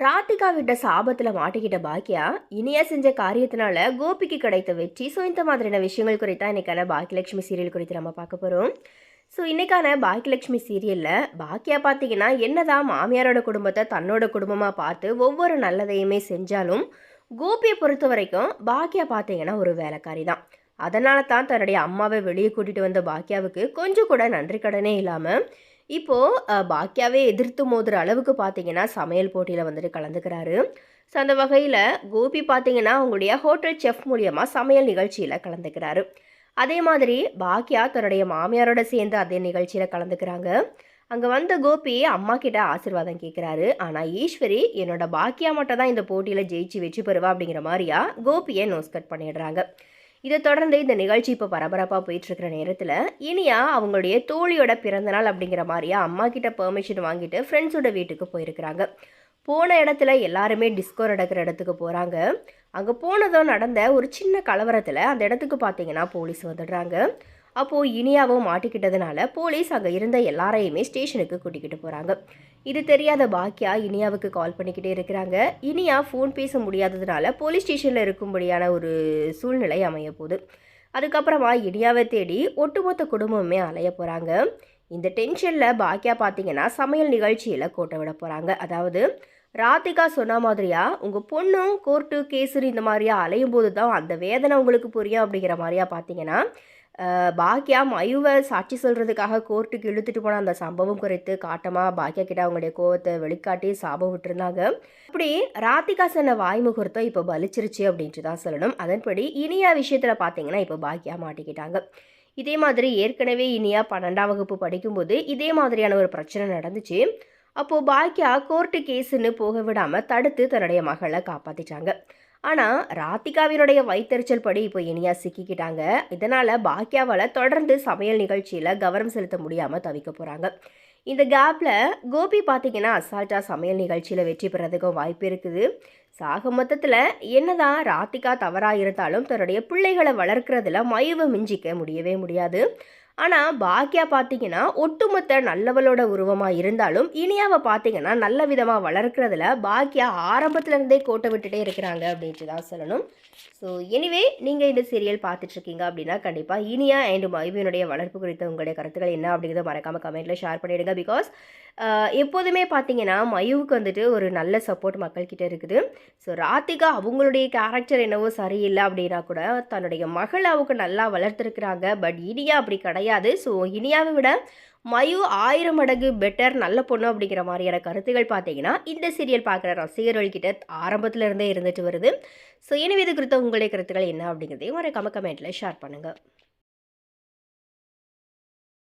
ராதிகா விட்ட சாபத்தில் மாட்டிக்கிட்ட பாக்கியா? இனியா செஞ்ச காரியத்தினால கோபிக்கு கிடைத்த வெற்றி. ஸோ இந்த மாதிரியான விஷயங்கள் குறித்தா இன்னைக்கான பாக்கியலட்சுமி சீரியல் குறித்து நம்ம பார்க்க போகிறோம் ஸோ இன்னைக்கான பாக்கியலட்சுமி சீரியலில் பாக்கியா பார்த்தீங்கன்னா என்னதான் மாமியாரோட குடும்பத்தை தன்னோட குடும்பமாக பார்த்து ஒவ்வொரு நல்லதையுமே செஞ்சாலும் கோபியை பொறுத்த வரைக்கும் பாக்கியா பார்த்தீங்கன்னா ஒரு வேலைக்காரி தான். அதனால தான் தன்னுடைய அம்மாவை வெளியே கூட்டிகிட்டு வந்த பாக்கியாவுக்கு கொஞ்சம் கூட நன்றி கடனே இல்லாமல் இப்போது பாக்கியாவே எதிர்த்து மோதுகிற அளவுக்கு பார்த்தீங்கன்னா சமையல் போட்டியில் வந்துட்டு கலந்துக்கிறாரு. ஸோ அந்த வகையில் கோபி பார்த்தீங்கன்னா அவங்களுடைய ஹோட்டல் செஃப் மூலியமாக சமையல் நிகழ்ச்சியில் கலந்துக்கிறாரு. அதே மாதிரி பாக்கியா தன்னுடைய மாமியாரோட சேர்ந்து அதே நிகழ்ச்சியில் கலந்துக்கிறாங்க. அங்கே வந்த கோபி அம்மா கிட்ட ஆசீர்வாதம் கேட்குறாரு ஆனால் ஈஸ்வரி என்னோட பாக்கியா மட்டும் தான் இந்த போட்டியில் ஜெயிச்சு வெற்றி பெறுவா? அப்படிங்கிற மாதிரியா கோபியை நோஸ்கட் பண்ணிடுறாங்க. இதை தொடர்ந்து இந்த நிகழ்ச்சி இப்போ பரபரப்பாக போயிட்டு இருக்கிற நேரத்தில் இனியா அவங்களுடைய தோழியோட பிறந்தநாள் அப்படிங்கிற மாதிரியா அம்மா கிட்ட பெர்மிஷன் வாங்கிட்டு ஃப்ரெண்ட்ஸோட வீட்டுக்கு போயிருக்கிறாங்க. போன இடத்துல எல்லாருமே டிஸ்கோ நடக்கிற இடத்துக்கு போகிறாங்க அங்கே போனதும் நடந்த ஒரு சின்ன கலவரத்தில் அந்த இடத்துக்கு பார்த்தீங்கன்னா போலீஸ் வந்துடுறாங்க. அப்போது இனியாவும் மாட்டிக்கிட்டதுனால போலீஸ் அங்கே இருந்த எல்லாரையுமே ஸ்டேஷனுக்கு கூட்டிக்கிட்டு போகிறாங்க இது தெரியாத பாக்கியா இனியாவுக்கு கால் பண்ணிக்கிட்டே இருக்கிறாங்க. இனியா ஃபோன் பேச முடியாததுனால போலீஸ் ஸ்டேஷனில் இருக்கும்படியான ஒரு சூழ்நிலை அமைய போகுது. அதுக்கப்புறமா இனியாவை தேடி ஒட்டுமொத்த குடும்பமே அலைய போகிறாங்க இந்த டென்ஷனில் பாக்கியா பார்த்தீங்கன்னா சமையல் நிகழ்ச்சியில் கோட்டை விட போகிறாங்க அதாவது ராதிகா சொன்ன மாதிரியா உங்கள் பொண்ணும் கோர்ட்டு கேஸுன்னு இந்த மாதிரியா அலையும் போது தான் அந்த வேதனை உங்களுக்கு புரியும் அப்படிங்கிற மாதிரியா பார்த்தீங்கன்னா பாக்கியா மயுவை சாட்சி சொல்கிறதுக்காக கோர்ட்டுக்கு இழுத்துட்டு போன அந்த சம்பவம் குறித்து காட்டமாக பாக்கியா கிட்ட அவங்களுடைய கோவத்தை வெளிக்காட்டி சாபம் விட்டுருந்தாங்க. அப்படி ராதிகா சொன்ன வாய் முகூர்த்தம் இப்போ பலிச்சிருச்சு அப்படின்ட்டு தான் சொல்லணும். அதன்படி இனியா விஷயத்தில் பார்த்தீங்கன்னா இப்போ பாக்கியா மாட்டிக்கிட்டாங்க. இதே மாதிரி ஏற்கனவே இனியா பன்னெண்டாம் வகுப்பு படிக்கும்போது இதே மாதிரியான ஒரு பிரச்சனை நடந்துச்சு. அப்போது பாக்கியா கோர்ட்டு கேஸுன்னு போக விடாமல் தடுத்து தன்னுடைய மகளை காப்பாற்றிட்டாங்க ஆனால் ராதிகாவினுடைய வைத்தறிச்சல் படி இப்போ இனியா சிக்கிக்கிட்டாங்க. இதனால் பாக்கியாவால் தொடர்ந்து சமையல் நிகழ்ச்சியில் கவனம் செலுத்த முடியாமல் தவிக்க போகிறாங்க இந்த கேப்பில் கோபி பார்த்தீங்கன்னா அசால்ட்டாக சமையல் நிகழ்ச்சியில் வெற்றி பெறதுக்கும் வாய்ப்பு இருக்குது. சாக மொத்தத்தில் என்னதான் ராதிகா தவறாக இருந்தாலும் தன்னுடைய பிள்ளைகளை வளர்க்குறதுல மயவு மிஞ்சிக்க முடியவே முடியாது. ஆனால் பாக்கியா பார்த்தீங்கன்னா ஒட்டுமொத்த நல்லவளோட உருவமாக இருந்தாலும் இனியாவை பார்த்தீங்கன்னா நல்ல விதமாக வளர்க்குறதுல பாக்கியா ஆரம்பத்துலேருந்தே கோட்டை விட்டுட்டே இருக்கிறாங்க அப்படின்ட்டு தான் சொல்லணும். ஸோ எனிவே நீங்கள் இந்த சீரியல் பார்த்துட்ருக்கீங்க அப்படின்னா கண்டிப்பாக இனியா அண்ட் மைவியனுடைய வளர்ப்பு குறித்த உங்களுடைய கருத்துக்கள் என்ன அப்படிங்கிறத மறக்காமல் கமெண்ட்டில் ஷேர் பண்ணிவிடுங்க பிகாஸ் எப்போதுமே பார்த்தீங்கன்னா மயுவுக்கு வந்துட்டு ஒரு நல்ல சப்போர்ட் மக்கள்கிட்ட இருக்குது. ஸோ ராதிகா அவங்களுடைய கேரக்டர் என்னவோ சரியில்லை அப்படின்னா கூட தன்னுடைய மகள் அவங்க நல்லா வளர்த்துருக்குறாங்க. பட் இனியா அப்படி கிடையாது. ஸோ இனியாவை விட மயு ஆயிரம் மடங்கு பெட்டர் நல்ல பொண்ணு அப்படிங்கிற மாதிரியான கருத்துகள் பார்த்தீங்கன்னா இந்த சீரியல் பார்க்குற ரசிகர்கள்கிட்ட ஆரம்பத்தில் இருந்தே இருந்துட்டு வருது. ஸோ எனவே இது குறித்த உங்களுடைய கருத்துக்கள் என்ன அப்படிங்கிறதையும் ஒரு கம கமெண்ட்டில் ஷேர் பண்ணுங்கள்